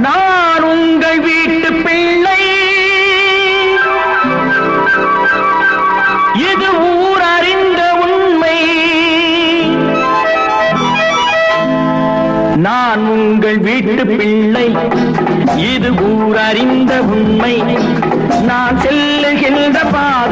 நான் உங்கள் வீட்டு பிள்ளை. இது ஊர் அறிந்த உண்மை. நான் உங்கள் வீட்டு பிள்ளை. இது ஊர் அறிந்த உண்மை. நான் செல்லுகின்ற பாதை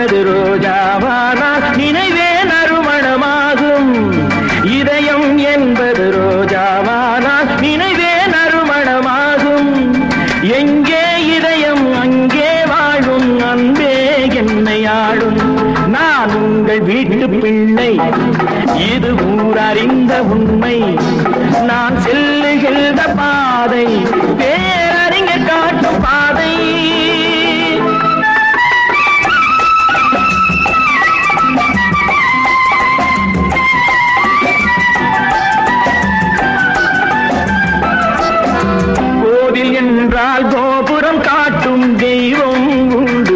மலரு ரோஜாவானால் நினைவே நறுமணமாகும். இதயம் என்பது ரோஜாவானால் நினைவே நறுமணமாகும். எங்கே இதயம் அங்கே வாழும். அன்பே என்னை ஆளும். நான் உங்கள் வீட்டு பிள்ளை. இது ஊர் அறிந்த உண்மை.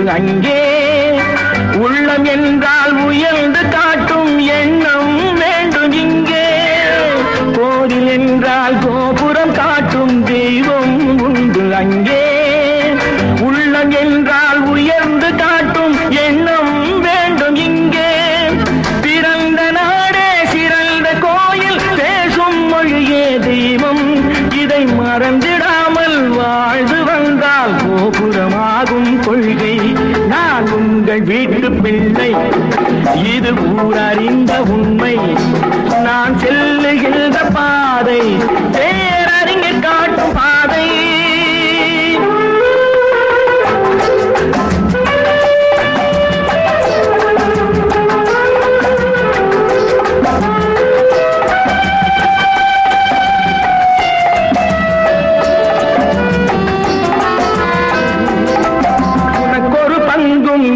அங்கே உள்ளம் என்றால் உயர்ந்து காட்டும் எண்ணம். கொள்கை நான் உங்கள் வீட்டு பிள்ளை. இது ஊரறிந்த உண்மை. நான் செல்லுகின்ற பாதை பேரறிஞர் காட்டும் பாதை.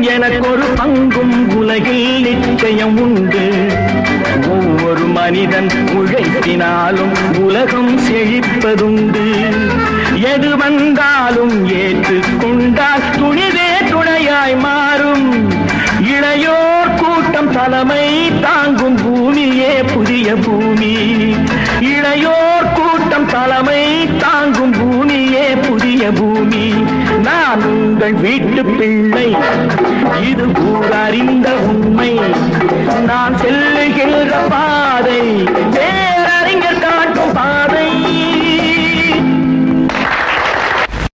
எனக்கொரு பங்கும் உலகில் நிச்சயம் உண்டு ஒவ்வொரு மனிதன் உழைப்பினாலும் உலகம் செழிப்பதுண்டு. எது வந்தாலும் ஏற்றுக்கொண்டால் துணிவே துணையாய் மாறும். இளையோர் கூட்டம் தலைமை தாங்கும் பூமியே புதிய பூமி. இளையோர் கூட்டம் தலைமை தாங்கும் பூமியே புதிய பூமி. நானும் உங்கள் வீட்டு பிள்ளை. இது ஊரறிந்த உண்மை. நான் செல்லுகின்ற பாதை.